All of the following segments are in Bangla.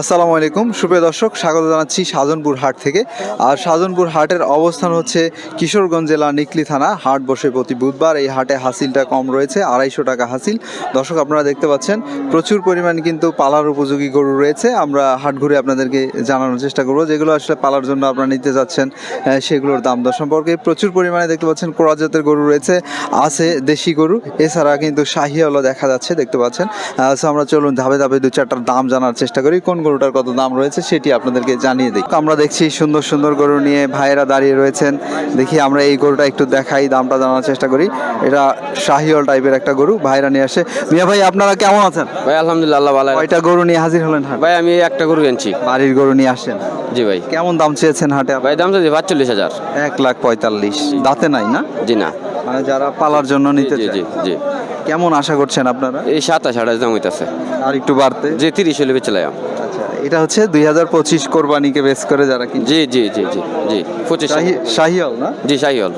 আসসালামু আলাইকুম। সুপ্রিয় দর্শক, স্বাগত জানাচ্ছি সাজনপুর হাট থেকে। আর সাজনপুর হাটের অবস্থান হচ্ছে কিশোরগঞ্জ জেলা নিকলি থানা। হাট বসে প্রতি বুধবার এই হাটে হাসিলটা কম রয়েছে, আড়াইশো টাকা হাসিল। দর্শক, আপনারা দেখতে পাচ্ছেন, প্রচুর পরিমাণ কিন্তু পালার উপযোগী গরু রয়েছে। আমরা হাট ঘুরে আপনাদেরকে জানানোর চেষ্টা করব, যেগুলো আসলে পালার জন্য আপনারা নিতে যাচ্ছেন সেগুলোর দাম দর সম্পর্কে। প্রচুর পরিমাণে দেখতে পাচ্ছেন ক্রস জাতের গরু রয়েছে, আছে দেশি গরু। এছাড়া কিন্তু শাহিওয়ালও দেখা যাচ্ছে, দেখতে পাচ্ছেন। আমরা চলুন ধাপে ধাপে দু চারটার দাম জানার চেষ্টা করি, কোন গরুটার কত দাম রয়েছে সেটি আপনাদেরকে জানিয়ে দিই। আমরা দেখছি সুন্দর সুন্দর গরু নিয়ে ভাইয়েরা দাঁড়িয়ে রয়েছেন। দেখি আমরা এই গরুটা একটু দেখাই দামটা জানার চেষ্টা করি। এটা শাহিওয়াল টাইপের একটা গরু ভাইরা নিয়ে আসে। মিয়া ভাই আপনারা কেমন আছেন? ভাই আলহামদুলিল্লাহ আল্লাহ ভালো কয়টা গরু নিয়ে হাজির হলেন হাট? ভাই আমি একটা গরু কিনছি। বাড়ির গরু নিয়ে আসেন? জি ভাই। কেমন দাম চেয়েছেন হাটে ভাই দাম চাচ্ছি পাঁচচল্লিশ হাজার। এক লাখ পঁয়তাল্লিশ। দাঁতে নাই না? জি না। মানে যারা পালার জন্য নিতে জি জি জি। কেমন আশা করছেন আপনারা? এই সাতাশ আঠাশ দাম হইতাছে। আর একটু বাড়তে। যে তিরিশ হলে আচ্ছা এটা হচ্ছে দুই হাজার পঁচিশ কোরবানিকে বেস করে যারা কিনছে। জি জি জি জি জি। পঁচিশ। শাহি- হল না? জি শাহিওল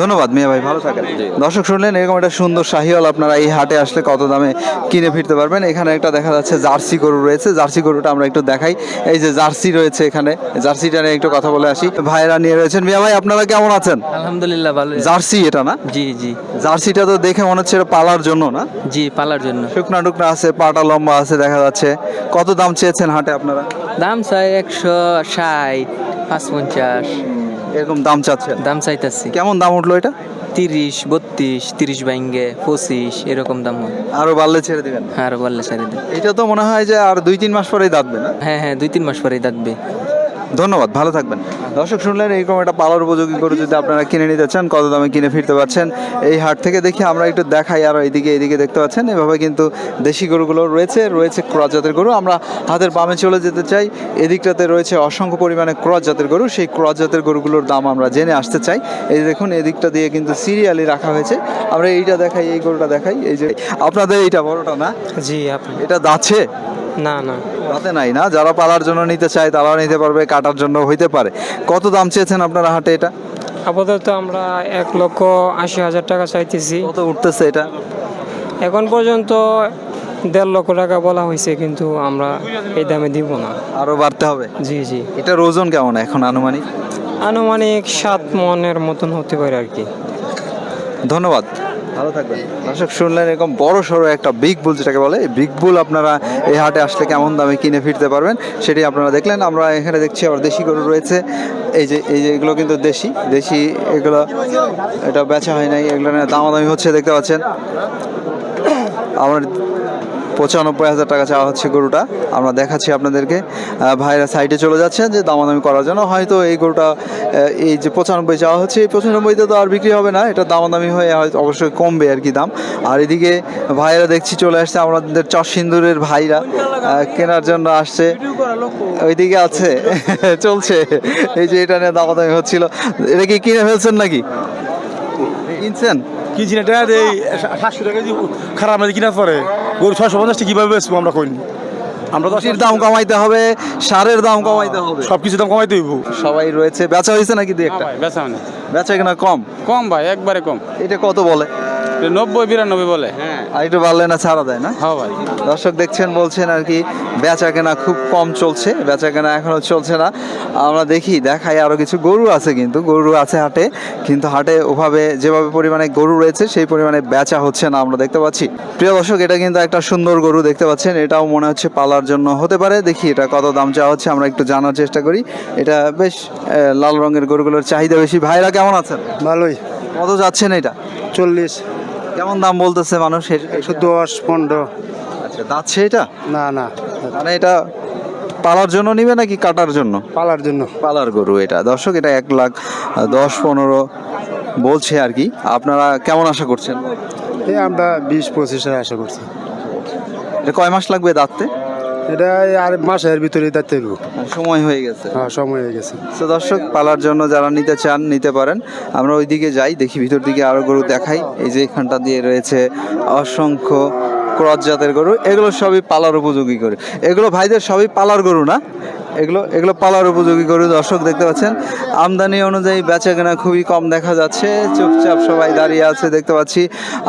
ধন্যবাদ মিয়া ভাই ভালো থাকেন। দর্শক শুনলেন এরকম একটা সুন্দর শাহিওয়াল আপনারা এই হাটে আসলে কত দামে কিনে ফিরতে পারবেন। এখানে একটা দেখা যাচ্ছে জার্সি গরু রয়েছে। জার্সি গরুটা আমরা একটু দেখাই। এই যে জার্সি রয়েছে এখানে। জার্সিটা নিয়ে একটু কথা বলে আসি। ভাইরা নিয়ে রয়েছেন। মিয়া ভাই আপনারা কেমন আছেন? আলহামদুলিল্লাহ ভালো। জার্সি এটা না? জি জি। জার্সিটা তো দেখে মনে হচ্ছে এটা পালার জন্য না? জি পালার জন্য। শুকনা টুকনা আছে পাটা লম্বা আছে দেখা যাচ্ছে। কত দাম চেয়েছেন হাটে আপনারা? দাম চাই একশো ষাট পাঁচ পঞ্চাশ এরকম দাম চাচ্ছেন? দাম চাইতেছি। কেমন দাম উঠল এটা? তিরিশ বত্রিশ তিরিশ ব্যাঙ্গে পঁচিশ এরকম দাম হয়। আরও বাড়লে ছেড়ে দিবেন? আরও বাড়লে ছেড়ে দেবেন। এটা তো মনে হয় যে আর দুই তিন মাস পরেই দাঁতবে না? হ্যাঁ হ্যাঁ দুই তিন মাস পরেই দাঁতবে। ধন্যবাদ ভালো থাকবেন। দর্শক শুনলেন এইরকম একটা পালার উপযোগী গরু যদি আপনারা কিনে নিতে চান কত দামে কিনে ফিরতে পারছেন এই হাট থেকে দেখি আমরা একটু দেখাই আর এইদিকে এইদিকে দেখতে পাচ্ছেন। এভাবে কিন্তু দেশি গরুগুলো রয়েছে রয়েছে ক্রস জাতের গরু। আমরা হাতের বামে চলে যেতে চাই এদিকটাতে রয়েছে অসংখ্য পরিমাণে ক্রস জাতের গরু। সেই ক্রস জাতের গরুগুলোর দাম আমরা জেনে আসতে চাই। এই দেখুন এদিকটা দিয়ে কিন্তু সিরিয়ালি রাখা হয়েছে। আমরা এইটা দেখাই এই গরুটা দেখাই। এই যে আপনাদের এইটা বড়টা না? জি আপনি এটা দাচ্ছে না না। তাতে নাই না? যারা পালার জন্য নিতে চায় তারাও নিতে পারবে। কাটার জন্য হইতে পারে। কত দাম চেয়েছেন আপনারা হাটে এটা? আপাতত আমরা এক লক্ষ আশি হাজার টাকা চাইতেছি। কত উঠতেছে এটা? এখন পর্যন্ত দেড় লক্ষ টাকা বলা হয়েছে কিন্তু আমরা এই দামে দিব না। আরও বাড়তে হবে? জি জি। এটার ওজন কেমন এখন আনুমানিক? আনুমানিক সাত মনের মতন হতে পারে আর কি। ধন্যবাদ। ভালো থাকবেন। দর্শক, শুনলেন এরকম বড় সড়ো একটা বিগ বুল যেটাকে বলে বিগ বুল আপনারা এই হাটে আসলে কেমন দামে কিনে ফিরতে পারবেন সেটি আপনারা দেখলেন। আমরা এখানে দেখছি আবার দেশি গরু রয়েছে। এই যে এই যে এগুলো কিন্তু দেশি দেশি এগুলো, এটা বেচা হয় নাই, এগুলো দামাদামি হচ্ছে, দেখতে পাচ্ছেন। আমার পঁচানব্বই হাজার টাকা চাওয়া হচ্ছে গরুটা। আমরা দেখাচ্ছি আপনাদেরকে। ভাইরা সাইডে চলে যাচ্ছেন যে দামাদামি করার জন্য। হয়তো এই গরুটা এই যে পঁচানব্বই চাওয়া হচ্ছে, এই পঁচানব্বইতে তো আর বিক্রি হবে না। এটা দামাদামি হয়ে হয়তো অবশ্যই কমবে আর কি দাম। আর এদিকে ভাইরা দেখছি চলে আসছে আমাদের চরসিন্দুরের ভাইরা। কেনার জন্য আসছে। ওইদিকে আছে। চলছে। এই যে এটা নিয়ে দামাদামি হচ্ছিল। এটা কি কিনে ফেলছেন নাকি? কিনছেন? কিনছি না টাকা দেই সাতশো টাকা খারাপ কিনা পরে? গরু ছয়শো পঞ্চাশটি কীভাবে বেচবো আমরা কইনি। আমরা তো দাম কমাইতে হবে সারের দাম কমাইতে হবে। সবকিছু দাম কমাইতে হইব। সবাই রয়েছে। বেচা হয়েছে নাকি দু একটা? ভাই বেচা মানে বেচা কিনা কম? কম ভাই একবারে কম। এটা কত বলে? নব্বই বিরানব্বই বলে। হ্যাঁ। আর একটু বাড়লে না ছাড়া দেয় না? হ্যাঁ ভাই। দর্শক দেখছেন বলছেন আর কি বেচা কেনা খুব কম চলছে বেচা কেনা এখনও চলছে না। আমরা দেখি দেখাই আরও কিছু। গরু আছে কিন্তু গরু আছে হাটে কিন্তু হাটে ওভাবে যেভাবে পরিমাণে গরু রয়েছে সেই পরিমাণে বেচা হচ্ছে না আমরা দেখতে পাচ্ছি। প্রিয় দর্শক এটা কিন্তু একটা সুন্দর গরু দেখতে পাচ্ছেন এটাও মনে হচ্ছে পালার জন্য হতে পারে। দেখি এটা কত দাম চাওয়া হচ্ছে আমরা একটু জানার চেষ্টা করি। এটা বেশ লাল রঙের গরুগুলোর চাহিদা বেশি। ভাইরা কেমন আছেন? ভালোই। কত যাচ্ছেন এটা? চল্লিশ। কেমন দাম বলতেছে মানুষ একশো দশ পনেরো। আচ্ছা যাচ্ছে এটা? না না। মানে এটা পালার জন্য নিবে নাকি কাটার জন্য? পালার জন্য। পালার গরু এটা। দর্শক এটা এক লাখ দশ পনেরো বলছে আর কি। আপনারা কেমন আশা করছেন? এই আমরা বিশ পঁচিশের আশা করছি। এটা কয় মাস লাগবে দাঁততে? এটা আর মাসের ভিতরে সময় হয়ে গেছে। হ্যাঁ সময় হয়ে গেছে। তো দর্শক পালার জন্য যারা নিতে চান নিতে পারেন। আমরা ওইদিকে যাই দেখি ভিতর দিকে আরও গরু দেখাই। এই যে এখানটা দিয়ে রয়েছে অসংখ্য ক্রস জাতের গরু এগুলো সবই পালার উপযোগী গরু। এগুলো ভাইদের সবই পালার গরু না? এগুলো এগুলো পালার উপযোগী গরু দর্শক দেখতে পাচ্ছেন? আমদানি অনুযায়ী বেচা কেনা খুবই কম দেখা যাচ্ছে। চুপচাপ সবাই দাঁড়িয়ে আছে দেখতে পাচ্ছি।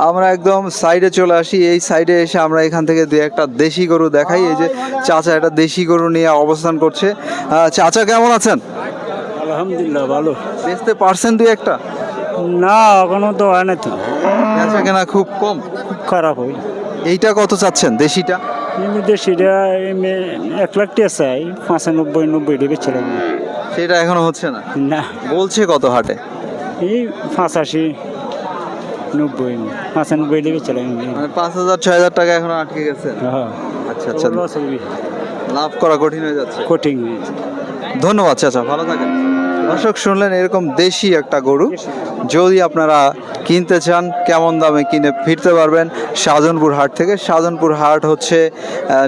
আমরা একদম সাইডে চলে আসি। এই সাইডে এসে আমরা এখান থেকে দু একটা দেশি গরু দেখাই। এই যে চাচা একটা দেশি গরু নিয়ে অবস্থান করছে। চাচা কেমন আছেন? আলহামদুলিল্লাহ ভালো। বেচতে পারছেন দুই একটা? না এখনও তো হয় না তো। বেচা কেনা খুব কম। খুব খারাপ হয় এইটা কত চাচ্ছেন? দেশিটা? এমনি দেশিটা এক লাখ টাকা চাই পঁচানব্বই নব্বই টাকা ছিল সেটা এখনও হচ্ছে না? না। বলছে কত হাটে? এই পঁচাশি নব্বই পঁচানব্বই টাকা ছিল মানে পাঁচ হাজার ছয় হাজার টাকা এখনও আটকে গেছে? হ্যাঁ। আচ্ছা আচ্ছা। লাভ করা কঠিন হয়ে যাচ্ছে। কঠিন ধন্যবাদ চাচা। ভালো থাকেন। দর্শক শুনলেন এরকম দেশি একটা গরু। যদি আপনারা কিনতে চান, কেমন দামে কিনে ফিরতে পারবেন, শাহজাহানপুর হাট থেকে। শাহজাহানপুর হাট হচ্ছে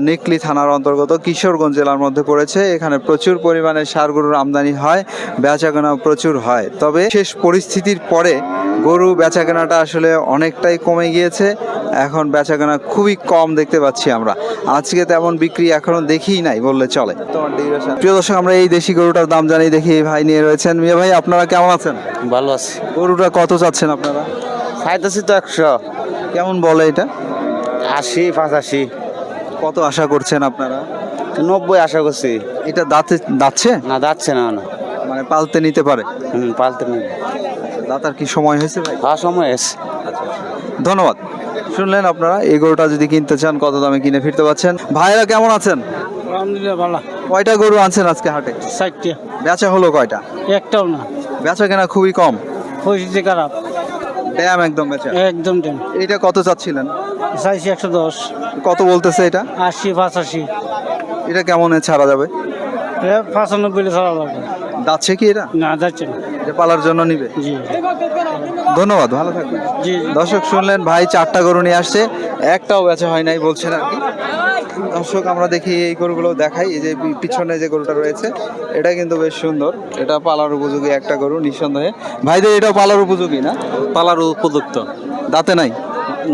নিকলি থানার অন্তর্গত কিশোরগঞ্জ জেলার মধ্যে পড়েছে। এখানে প্রচুর পরিমাণে সার গরুর আমদানি হয় বেচাকেনা প্রচুর হয়। তবে শেষ পরিস্থিতির পরে গরু বেচাকেনাটা আসলে অনেকটাই কমে গিয়েছে। এখন বেচাকেনা খুবই কম দেখতে পাচ্ছি আমরা। আজকে তেমন বিক্রি এখনও দেখিই নাই বললে চলে। প্রিয় দর্শক, আমরা এই দেশি গরুটার দাম জানি দেখি, ভাই নিয়ে রয়েছেন। মিয়া ভাই, আপনারা কেমন আছেন? ভালো আছে। গরুটা কত চাচ্ছেন আপনারা? খাইতেছি তো একশো। কেমন বলে এটা? আশি পাঁচাশি। কত আশা করছেন আপনারা? নব্বই আশা করছি। এটা দাঁতে দাচ্ছে না যাচ্ছে না না। মানে পালতে নিতে পারে? হুম পালতে নিতে দাতার কি সময় হয়েছে ভাই? খাওয়ার সময় এসে ধন্যবাদ। শুনলেন আপনারা এই গরুটা যদি কিনতে চান কত দামে কিনে ফিরতে পারছেন? ভাইরা কেমন আছেন? আলহামদুলিল্লাহ ভালো। কয়টা গরু আনছেন আজকে হাটে? ষাটটা। বেচা হলো কয়টা? একটাও না। বেচা কেনা খুবই কম। পরিস্থিতি খারাপ ড্যাম একদম বেচা। একদম এটা কত চাচ্ছিলেন? চাইছি একশো দশ। কত বলতেছে এটা? আশি পঁচাশি। এটা কেমন ছাড়া যাবে? পঁচানব্বই ছাড়া লাগবে যাচ্ছে কি এটা? না যাচ্ছে না। পালার জন্য নিবে? জি। ধন্যবাদ ভালো থাকবেন। দর্শক শুনলেন ভাই চারটা গরু নিয়ে আসছে। একটাও বেচা হয় নাই বলছেন আর কি। দর্শক আমরা দেখি এই গরুগুলো দেখাই। এই যে পিছনে যে গরুটা রয়েছে এটা কিন্তু বেশ সুন্দর। এটা পালার উপযোগী একটা গরু নিঃসন্দেহে। ভাইদের এটাও পালার উপযোগী না? পালার উপযুক্ত। দাঁতে নাই?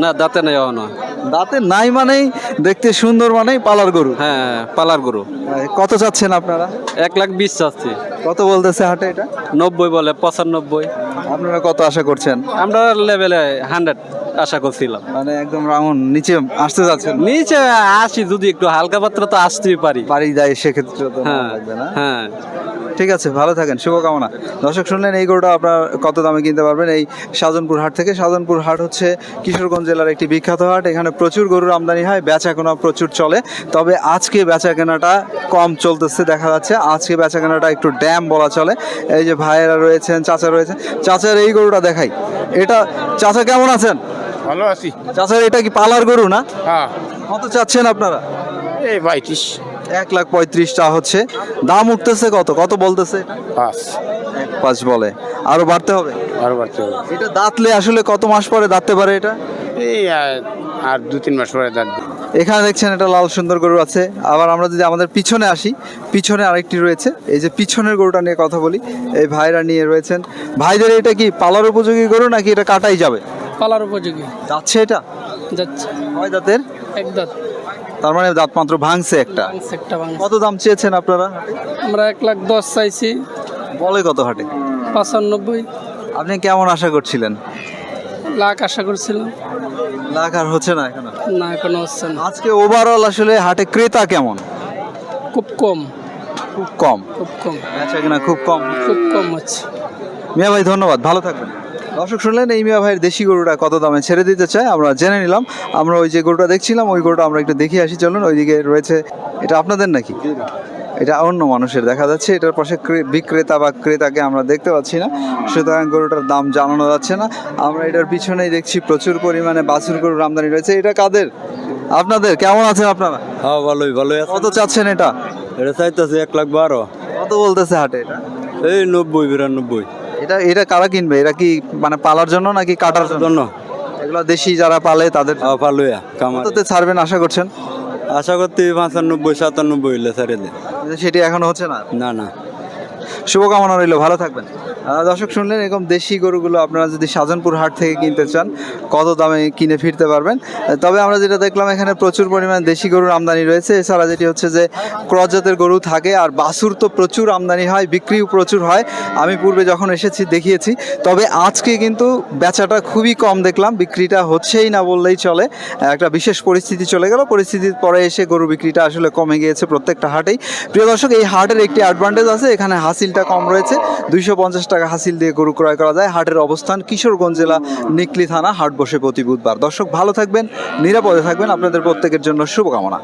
না দাঁতে নেই না দাঁতে নাই মানেই দেখতে সুন্দর মানেই পালার গরু? হ্যাঁ পালার গরু। কত চাচ্ছেন আপনারা? এক লাখ বিশ চাচ্ছি। কত বলতেছে হাটে এটা? নব্বই বলে পঁচানব্বই। আপনারা কত আশা করছেন? আমরা লেভেলে হান্ড্রেড আশা করছিলাম। মানে একদম রাউন্ড নিচে আসতে যাচ্ছেন নিচে আসি যদি একটু হালকা পাত্র তো আসতেই পারি। পারি যায় সেক্ষেত্রে তো হ্যাঁ হ্যাঁ। ঠিক আছে ভালো থাকেন শুভকামনা। দর্শক শুনলেন এই গরুটা আপনার কত দামে কিনতে পারবেন? এই সাধনপুর হাট থেকে। সাধনপুর হাট হচ্ছে কিশোরগঞ্জ জেলার একটি বিখ্যাত হাট। এখানে প্রচুর গরুর আমদানি হয় বেচা কেনা প্রচুর চলে। তবে আজকে বেচা কেনাটা কম চলতেছে দেখা যাচ্ছে। আজকে বেচা কেনাটা একটু ড্যাম বলা চলে। এই যে ভাইয়েরা রয়েছেন চাচা রয়েছেন। চাচার এই গরুটা দেখাই। এটা চাচা কেমন আছেন? ভালো আছি। চাচার এটা কি পালার গরু না? হ্যাঁ। কত চাচ্ছেন আপনারা? এই বাইত্রিশ এক লাখ পঁয়ত্রিশটা হচ্ছে। দাম উঠতেছে কত? কত বলতেছে? পাঁচ। পাঁচ বলে। আরও বাড়তে হবে? আর বাড়তে হবে। এটা দাঁতলে আসলে কত মাস পরে দাঁততে পারে এটা? এই আর- আর দু তিন মাস পরে দাঁত এখানে দেখছেন এটা লাল সুন্দর গরু আছে। আবার আমরা যদি আমাদের পিছনে আসি পিছনে আরেকটি রয়েছে। এই যে পিছনের গরুটা নিয়ে কথা বলি এই ভাইরা নিয়ে রয়েছেন। ভাইদের এটা কি পালার উপযোগী গরু নাকি এটা কাটাই যাবে? পালার উপযোগী। যাচ্ছে এটা? যাচ্ছে। কয় দাঁতের? এক দাঁত। তার মানে দাঁত মাত্র ভাঙছে একটা কত দাম চেয়েছেন আপনারা? আমরা এক লাখ দশ চাইছি। বলে কত হাটে? পঁচানব্বই। আপনি কেমন আশা করছিলেন? লাখ আশা করছিলাম। লাখ আর হচ্ছে না এখনও? না এখনও হচ্ছে না। আজকে ওভারঅল আসলে হাটে ক্রেতা কেমন? খুব কম। খুব কম। খুব কম। বেচা কিনা খুব কম। খুব কম হচ্ছে। মিয়া ভাই ধন্যবাদ। ভালো থাকবেন। দর্শক শুনলেন এই মিয়া ভাইয়ের দেশি গরুটা কত দামে ছেড়ে দিতে চায়? আমরা জেনে নিলাম। আমরা ওই যে গরুটা দেখছিলাম ওই গরুটা আমরা একটু দেখে আসি। চলুন ওইদিকে রয়েছে এটা আপনাদের নাকি? এটা অন্য মানুষের দেখা যাচ্ছে এটার পাশে বিক্রেতা বা ক্রেতাকে আমরা দেখতে পাচ্ছি না। সুতরাং গরুটার দাম জানানো যাচ্ছে না। আমরা এটার পিছনেই দেখছি প্রচুর পরিমাণে বাছুর গরুর আমদানি রয়েছে। এটা কাদের? আপনাদের কেমন আছেন আপনারা? হ্যাঁ ভালোই ভালোই কত চাচ্ছেন এটা? এটা চাইতেছে এক লাখ বারো। কত বলতেছে হাটে এটা? এই নব্বই বিরানব্বই। এটা এটা কারা কিনবে? এরা কি মানে পালার জন্য নাকি কাটার জন্য? এগুলা দেশি যারা পালে তাদের পালুয়া ভালোই ছাড়বেন আশা করছেন? আশা করতে পঁচানব্বই সাতানব্বই হইলে ছেড়ে সেটি এখনও হচ্ছে না? না না। শুভকামনা রইল ভালো থাকবেন। দর্শক শুনলেন, এরকম দেশি গরুগুলো আপনারা যদি সাজনপুর হাট থেকে কিনতে চান, কত দামে কিনে ফিরতে পারবেন? তবে আমরা যেটা দেখলাম, এখানে প্রচুর পরিমাণে দেশি গরুর আমদানি রয়েছে। এছাড়া যেটি হচ্ছে যে ক্রস জাতের গরু থাকে, আর বাছুর তো প্রচুর আমদানি হয়, বিক্রিও প্রচুর হয়। আমি পূর্বে যখন এসেছি, দেখিয়েছি। তবে আজকে কিন্তু বেচাটা খুবই কম দেখলাম, বিক্রিটা হচ্ছেই না বললেই চলে। একটা বিশেষ পরিস্থিতি চলে গেল। পরিস্থিতির পরে এসে গরু বিক্রিটা আসলে কমে গিয়েছে প্রত্যেকটা হাটেই। প্রিয় দর্শক, এই হাটের একটি অ্যাডভান্টেজ আছে, এখানে হাসিলটা কম রয়েছে। দুইশো পঞ্চাশ টাকা হাসিল দিয়ে গরু ক্রয় করা যায়। হাটের অবস্থান কিশোরগঞ্জ জেলা নিকলি থানা। হাট বসে প্রতি বুধবার। দর্শক, ভালো থাকবেন, নিরাপদে থাকবেন। আপনাদের প্রত্যেকের জন্য শুভকামনা।